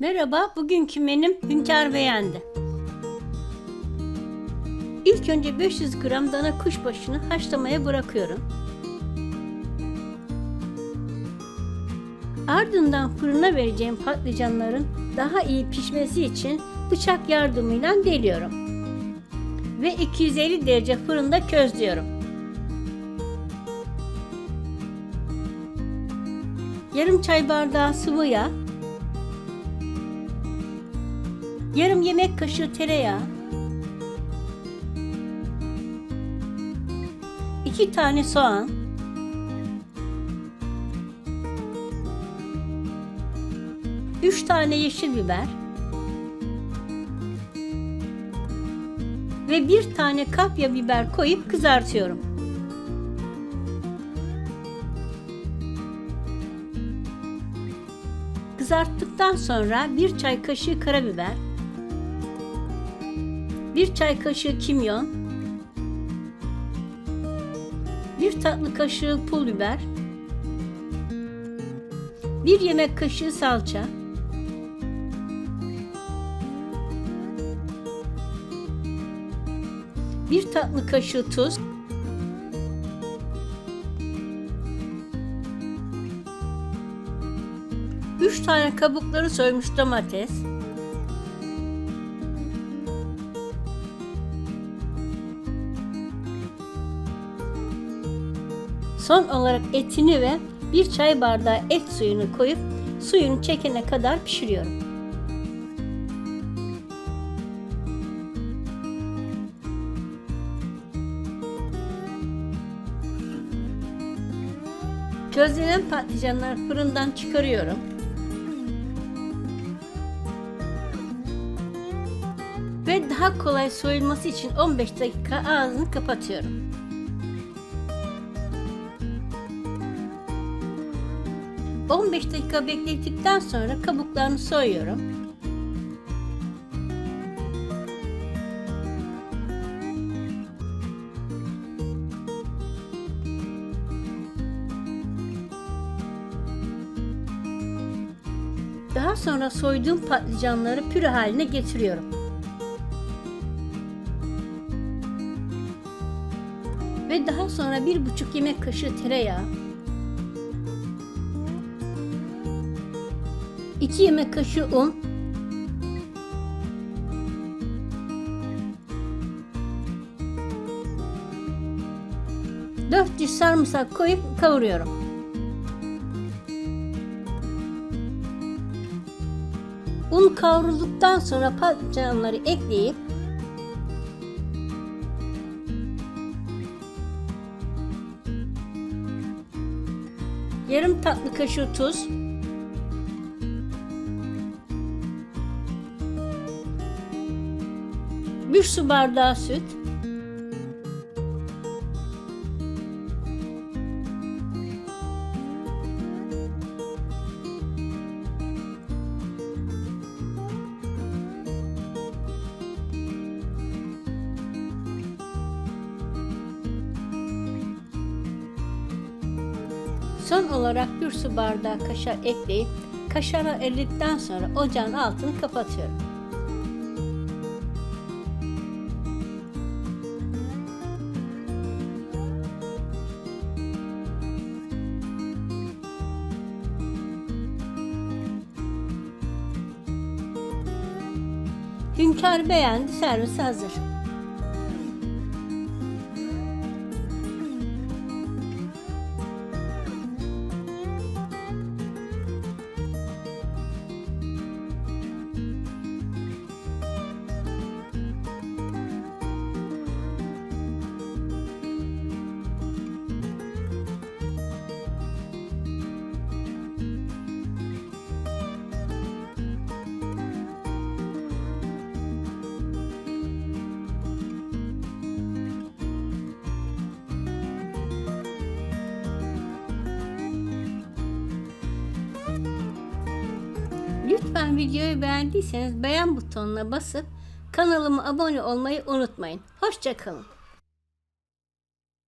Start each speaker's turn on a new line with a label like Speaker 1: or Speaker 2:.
Speaker 1: Merhaba, bugünkü menüm hünkâr beğendi. İlk önce 500 gram dana kuşbaşını haşlamaya bırakıyorum. Ardından fırına vereceğim patlıcanların daha iyi pişmesi için bıçak yardımıyla deliyorum. Ve 250 derece fırında közlüyorum. Yarım çay bardağı sıvı yağ, yarım yemek kaşığı tereyağı, iki tane soğan, üç tane yeşil biber. Ve bir tane kapya biber koyup kızartıyorum. Kızarttıktan sonra bir çay kaşığı karabiber, bir çay kaşığı kimyon, bir tatlı kaşığı pul biber, bir yemek kaşığı salça, bir tatlı kaşığı tuz, üç tane kabukları soymuş domates, Son olarak etini ve bir çay bardağı et suyunu koyup suyunu çekene kadar pişiriyorum. Közlenen patlıcanları fırından çıkarıyorum. Ve daha kolay soyulması için 15 dakika ağzını kapatıyorum. ...15 dakika beklettikten sonra kabuklarını soyuyorum. Daha sonra soyduğum patlıcanları püre haline getiriyorum. Ve daha sonra bir buçuk yemek kaşığı tereyağı, 2 yemek kaşığı un, Dört diş sarımsak koyup kavuruyorum. Un kavrulduktan sonra patlıcanları ekleyip yarım tatlı kaşığı tuz, bir su bardağı süt, Son olarak bir su bardağı kaşar ekleyip kaşarı eridikten sonra ocağın altını kapatıyorum. Hünkâr beğendi, servis hazır. Lütfen videoyu beğendiyseniz beğen butonuna basıp kanalıma abone olmayı unutmayın. Hoşçakalın.